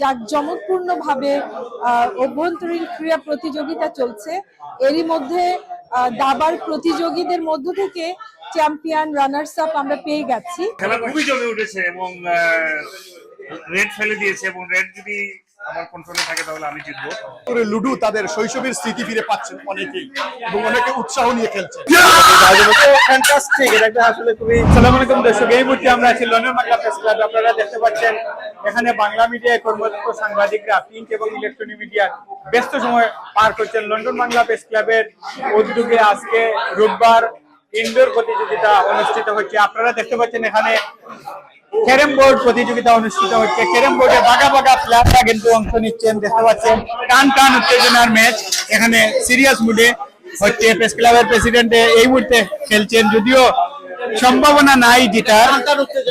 জাঁকজমকপূর্ণভাবে অভ্যন্তরীণ ক্রীড়া প্রতিযোগিতা চলছে। এরই মধ্যে দাবার প্রতিযোগীদের মধ্য থেকে চ্যাম্পিয়ন রানার্স আপ আমরা পেয়ে গেছি। খেলা খুবই জমে উঠেছে এবং রেড ফেলে দিয়েছে এবং রেড যদি আমার কন্ট্রোলে থাকে তাহলে আমি জিতবো। করে লুডু তাদের শৈশবের স্মৃতি ফিরে পাচ্ছেন অনেকেই এবং অনেকে উৎসাহ নিয়ে খেলছে ফ্যান্টাস্টিক এটা একটা আসলে খুবই সালাম আলাইকুম দর্শক এই মুহূর্তে আমরা আছি লন্ডন বাংলা প্রেস ক্লাব আপনারা দেখতে পাচ্ছেন এখানে বাংলা মিডিয়ায় কর্মরত সাংবাদিকরা প্রিন্ট এবং ইলেকট্রনিক মিডিয়ার ব্যস্ত সময় পার করছেন। লন্ডন বাংলা প্রেস ক্লাবের উদ্যোগে আজকে রোববার ইনডোর প্রতিযোগিতা অনুষ্ঠিত হচ্ছে। আপনারা দেখতে পাচ্ছেন এখানে ক্যারেম বোর্ড প্রতিযোগিতা অনুষ্ঠিত হচ্ছে। ক্যারেম বোর্ডে বাগা বাগা প্লেয়াররা কিন্তু অংশ নিচ্ছেন দেখতে পাচ্ছেন। টান টান উত্তেজনার ম্যাচ এখানে সিরিয়াস মুডে হচ্ছে প্রেস ক্লাবের প্রেসিডেন্ট এই মুহূর্তে খেলছেন। যদিও সম্ভাবনা নাই জেতার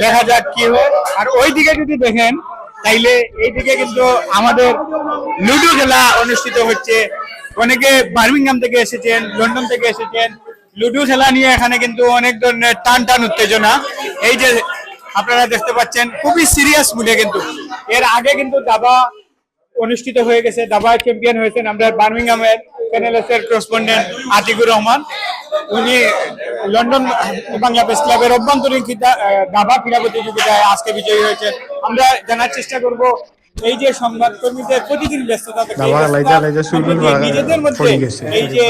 দেখা যাক কি হয়। আর ওই দিকে যদি দেখেন তাইলে এইদিকে কিন্তু আমাদের লুডো খেলা অনুষ্ঠিত হচ্ছে। অনেকে বার্মিংহাম থেকে এসেছেন লন্ডন থেকে এসেছেন। লুডো খেলা নিয়ে এখানে কিন্তু অনেক ধরনের টান টান উত্তেজনা। এই যে আপনারা দেখতে পাচ্ছেন খুবই সিরিয়াস মুডে কিন্তু। এর আগে কিন্তু দাবা অনুষ্ঠিত হয়ে গেছে দাবা চ্যাম্পিয়ন হয়েছেন আমরা বার্মিংহামের চ্যানেলস এর করসপন্ডেন্ট আতিকুর রহমান। উনি লন্ডন বাংলা প্রেস ক্লাবের অভ্যন্তরীণ দাবা ক্রীড়া প্রতিযোগিতায় আজকে বিজয়ী হয়েছে আমরা জানার চেষ্টা করব এই যে সংবাদ কর্মীদের প্রতিদিন ব্যস্ততা নিজেদের মধ্যে এই যে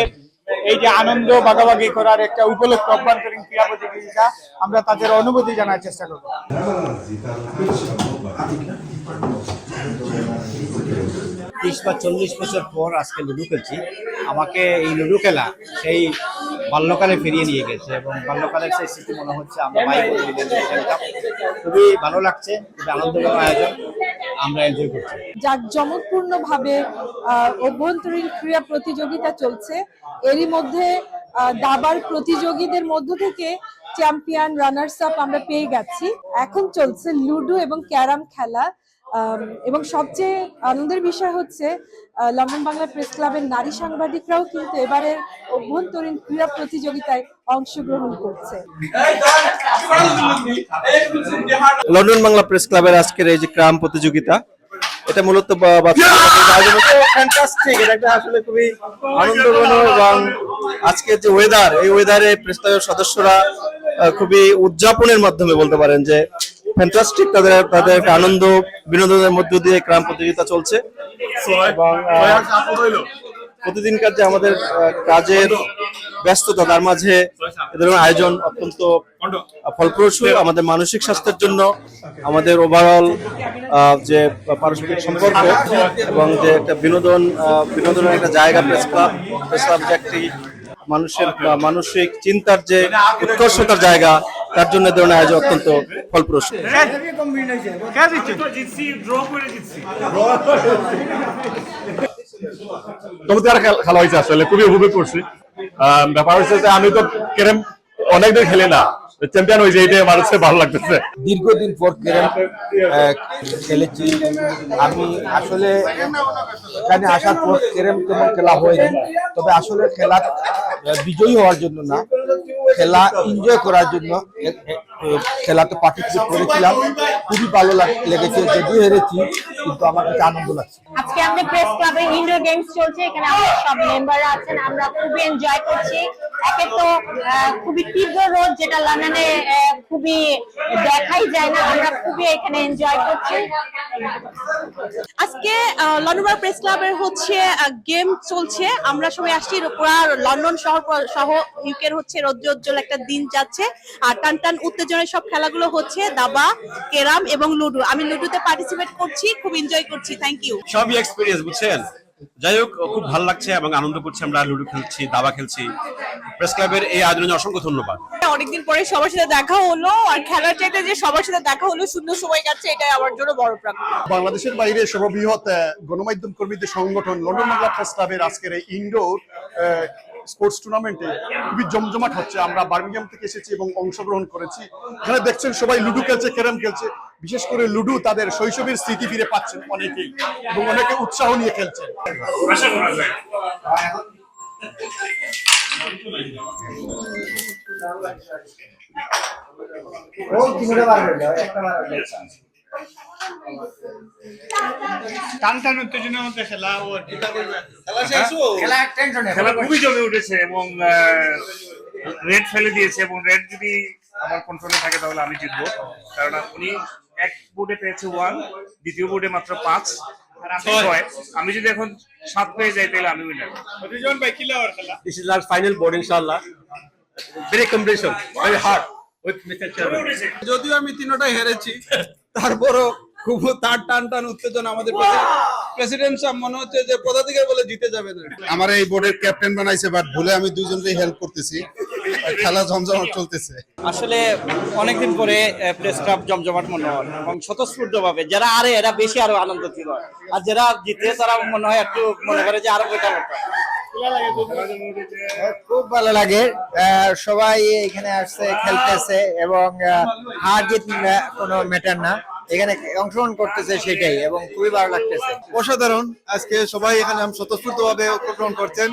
এই যে আনন্দ ভাগাভাগি করার একটা উপলক্ষ, অভ্যন্তরীণ ক্রিয়া প্রতিযোগিতা, আমরা তাদের অনুভূতি জানার চেষ্টা করব। ত্রিশ বা চল্লিশ বছর পর আজকে লুডো খেলছি। আমাকে এই লুডো খেলা সেই বাল্যকালে ফিরিয়ে নিয়ে গেছে এবং বাল্যকালের সেই স্মৃতি মনে হচ্ছে আমরা খেলতাম। খুবই ভালো লাগছে, খুবই আনন্দময় আয়োজন আমরা এনজয় করছি। জাঁকজমকপূর্ণভাবে অভ্যন্তরীণ ক্রীড়া প্রতিযোগিতা চলছে, এরই মধ্যে দাবার প্রতিযোগীদের মধ্য থেকে চ্যাম্পিয়ন রানার্স আপ আমরা পেয়ে গেছি। এখন চলছে লুডো এবং ক্যারাম খেলা। এবং সবচেয়ে আনন্দের বিষয় হচ্ছে লন্ডন বাংলা প্রেস ক্লাবের নারী সাংবাদিকরাও কিন্তু এবারের অভ্যন্তরীণ ক্রীড়া প্রতিযোগিতায় অংশগ্রহণ করছে। লন্ডন বাংলা প্রেস ক্লাবের আজকের এই যে ক্রাম প্রতিযোগিতা, এটা মূলত আসলে খুবই আনন্দঘন এবং আজকের যে ওয়েদার এই ওয়েদারে প্রেস ক্লাবের সদস্যরা খুবই উদযাপনের মাধ্যমে বলতে পারেন যে ফ্যান্টাস্টিক তাদের তাদের একটা আনন্দ বিনোদনের মধ্য দিয়ে ক্রাম প্রতিযোগিতা চলছে। এবং প্রতিদিনকার যে আমাদের কাজের ব্যস্ততা তার মাঝে এ ধরনের আয়োজন অত্যন্ত ফলপ্রসূ। আমাদের মানসিক স্বাস্থ্যের জন্য আমাদের ওভারঅল যে পারস্পরিক সম্পর্ক এবং যে একটা বিনোদন বিনোদনের একটা জায়গা প্রেস ক্লাব প্রেস ক্লাব যে একটি মানুষের মানসিক চিন্তার যে উৎকর্ষতার জায়গা তার জন্য ধরনের আয়োজন অত্যন্ত ফলপ্রসূ। চমৎকার খেলা হয়েছে আসলে, খুবই উপভোগ করছি। ব্যাপার হচ্ছে যে আমি তো কেরম অনেকদিন খেলি না। চ্যাম্পিয়ন হয়েছে এইটাই আমার কাছে ভালো লাগতেছে। দীর্ঘদিন পর খেলেছি। আমি আসলে এখানে আসার পর ক্যারেম তেমন খেলা হয়নি। তবে আসলে খেলা বিজয়ী হওয়ার জন্য না, খেলা এনজয় করার জন্য খেলাতে পার্টিসিপেট করেছিলাম। খুবই ভালো লাগ- লেগেছে, যদিও হেরেছি, কিন্তু আমার কাছে আনন্দ লাগছে। আজকে আমাদের প্রেস ক্লাবে ইনডোর গেমস চলছে এখানে আমাদের সব মেম্বাররা আছেন আমরা খুবই এনজয় করছি। একে তো আহ, খুবই তীব্র রোদ যেটা লন্ডনে খুবই দেখাই যায় না আমরা খুবই এখানে এনজয় করছি। আজকে লন্ডন প্রেস ক্লাবের হচ্ছে গেম চলছে। আমরা সবাই আসছি পুরা লন্ডন শহর সহ ইউকের হচ্ছে রৌদ্রোজ্জ্বল একটা দিন যাচ্ছে। আর টান টান উত্তেজনায় সব খেলাগুলো হচ্ছে দাবা কেরাম এবং লুডো। আমি লুডোতে পার্টিসিপেট করছি খুব এনজয় করছি থ্যাংক ইউ সবই এক্সপিরিয়েন্স বুঝছেন? যাই হোক খুব ভালো লাগছে এবং আনন্দ করছি। আমরা লুডো খেলছি দাবা খেলছি। প্রেস ক্লাবের এই আয়োজনে অসংখ্য ধন্যবাদ। অনেকদিন পরে সবার সাথে দেখা হলো আর খেলার চাইতে যে সবার সাথে দেখা হলো সুন্দর সময় কাটছে এটাই আমার জন্য বড় প্রাপ্তি। বাংলাদেশের বাইরে সর্ববৃহৎ গণমাধ্যম কর্মীদের সংগঠন লন্ডন বাংলা প্রেস ক্লাবের আজকের এই ইনডোর স্পোর্টস টুর্নামেন্টে খুবই জমজমাট হচ্ছে। আমরা বার্মিংহাম থেকে এসেছি এবং অংশগ্রহণ করেছি। এখানে দেখছেন সবাই লুডো খেলছে ক্যারাম খেলছে। বিশেষ করে লুডো তাদের শৈশবের স্মৃতি ফিরে পাচ্ছেন অনেকেই এবং অনেকে উৎসাহ নিয়ে খেলছে আশা করা যায়। টান টান উত্তেজনার মধ্যে খেলা ও খেলা খুবই জমে উঠেছে এবং রেড ফেলে দিয়েছে এবং রেড যদি আমার কন্ট্রোলে থাকে তাহলে আমি জিতবো। কারণ উনি এক বোর্ডে পেয়েছে ওয়ান দ্বিতীয় বোর্ডে মাত্র পাঁচ আমি যদি এখন সাত পেয়ে যাই তাহলে আমি winner final board, inshallah. Very competition, very hard with Mr. Chairman. যদিও আমি তিনটাই হেরেছি তারপরও খুব তার টান টান উত্তেজনা আমাদের প্রেসিডেন্ট সাহেব মনে হচ্ছে যে পদাধিকার বলে জিতে যাবে না আমার এই বোর্ডের ক্যাপ্টেন বানাইছে বাট ভুলে আমি দুইজনকেই হেল্প করতেছি। খেলা জমজমাট চলতেছে। আসলে অনেকদিন পরে প্রেস ক্লাব জমজমাট মনে হয় এবং স্বতঃস্ফূর্ত ভাবে যারা আরে এরা বেশি আরও আনন্দ ছিল আর যারা জিতে তারা মনে হয় একটু মনে করে যে আরও বেটার হতো খুব ভালো লাগে। আহ, সবাই এখানে আসছে খেলতেছে এবং আহ, হার জিত কোনো ম্যাটার না। এখানে অংশগ্রহণ করতেছে সেটাই এবং খুবই ভালো লাগতেছে। অসাধারণ। আজকে সবাই এখানে স্বতঃস্ফূর্ত ভাবে অংশগ্রহণ করছেন।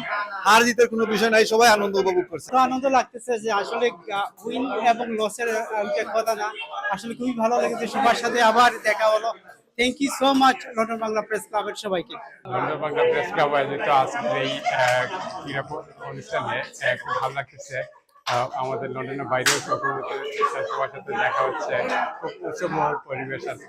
হার জিতের কোনো বিষয় নাই সবাই আনন্দ উপভোগ করছে। আনন্দ লাগতেছে যে আসলে উইন এবং লসের কথা না। আসলে খুবই ভালো লেগেছে সবার সাথে আবার দেখা হলো। Thank you so much London Bangla press ক্লাবের সবাইকে। লন্ডন বাংলা প্রেস ক্লাব আয়োজিত আজকের এই অনুষ্ঠানে খুব ভালো লাগতেছে। আমাদের লন্ডনের বাইরেও সবার সাথে দেখা হচ্ছে। খুব উৎসব পরিবেশ আছে